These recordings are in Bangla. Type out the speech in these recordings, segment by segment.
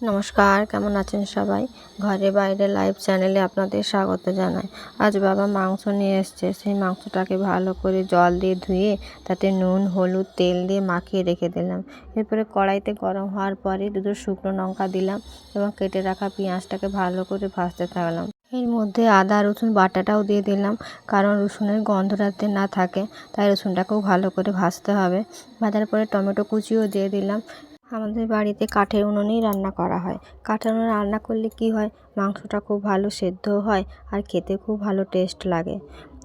নমস্কার, কেমন আছেন সবাই? ঘরে বাইরে লাইভ চ্যানেলে আপনাদের স্বাগত জানাই। আজ বাবা মাংস নিয়ে এসছে। সেই মাংসটাকে ভালো করে জল দিয়ে ধুয়ে তাতে নুন, হলুদ, তেল দিয়ে মাখিয়ে রেখে দিলাম। এরপরে কড়াইতে গরম হওয়ার পরে দুটো শুকনো লঙ্কা দিলাম এবং কেটে রাখা পেঁয়াজটাকে ভালো করে ভাজতে থাকলাম। এর মধ্যে আদা, রসুন বাটাটাও দিয়ে দিলাম। কারণ রসুনের গন্ধ যাতে না থাকে, তাই রসুনটাকেও ভালো করে ভাজতে হবে। ভাজার পরে টমেটো কুচিও দিয়ে দিলাম। আমাদের বাড়িতে কাঠের উনুনেই রান্না করা হয়। কাঠের উনুনে রান্না করলে কি হয়? মাংসটা খুব ভালো সেদ্ধও হয় আর খেতে খুব ভালো টেস্ট লাগে।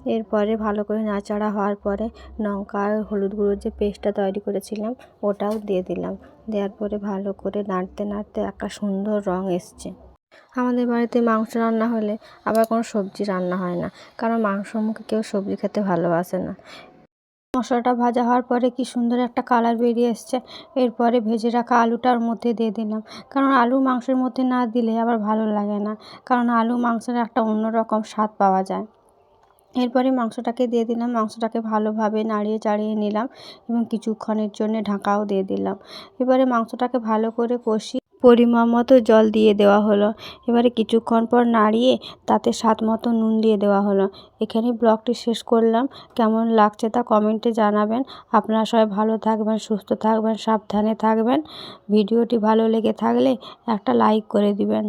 এরপরে ভালো করে নাড়াচাড়া হওয়ার পরে লঙ্কা আর হলুদ গুঁড়োর যে পেস্টটা তৈরি করেছিলাম, ওটাও দিয়ে দিলাম। দেওয়ার পরে ভালো করে নাড়তে নাড়তে একটা সুন্দর রং এসছে। আমাদের বাড়িতে মাংস রান্না হলে আবার কোনো সবজি রান্না হয় না। কারণ মাংসর মুখে কেউ সবজি খেতে ভালোবাসে না। মশলাটা ভাজা হওয়ার পরে কি সুন্দর একটা কালার বেরিয়ে এসছে। এরপরে ভেজে রাখা আলুটার মধ্যে দিয়ে দিলাম। কারণ আলু মাংসের মধ্যে না দিলে আবার ভালো লাগে না। কারণ আলু মাংসের একটা অন্যরকম স্বাদ পাওয়া যায়। এরপরে মাংসটাকে দিয়ে দিলাম। মাংসটাকে ভালোভাবে নাড়িয়ে চাড়িয়ে নিলাম এবং কিছুক্ষণের জন্য ঢাকাও দিয়ে দিলাম। এবারে মাংসটাকে ভালো করে কষি পরিমাণ মতো জল দিয়ে দেওয়া হলো। এবারে কিছুক্ষণ পর নাড়িয়ে তাতে স্বাদ মতো নুন দিয়ে দেওয়া হলো। এখানে ব্লগটি শেষ করলাম। কেমন লাগছে তা কমেন্টে জানাবেন। আপনারা সবাই ভালো থাকবেন, সুস্থ থাকবেন, সাবধানে থাকবেন। ভিডিওটি ভালো লেগে থাকলে একটা লাইক করে দিবেন।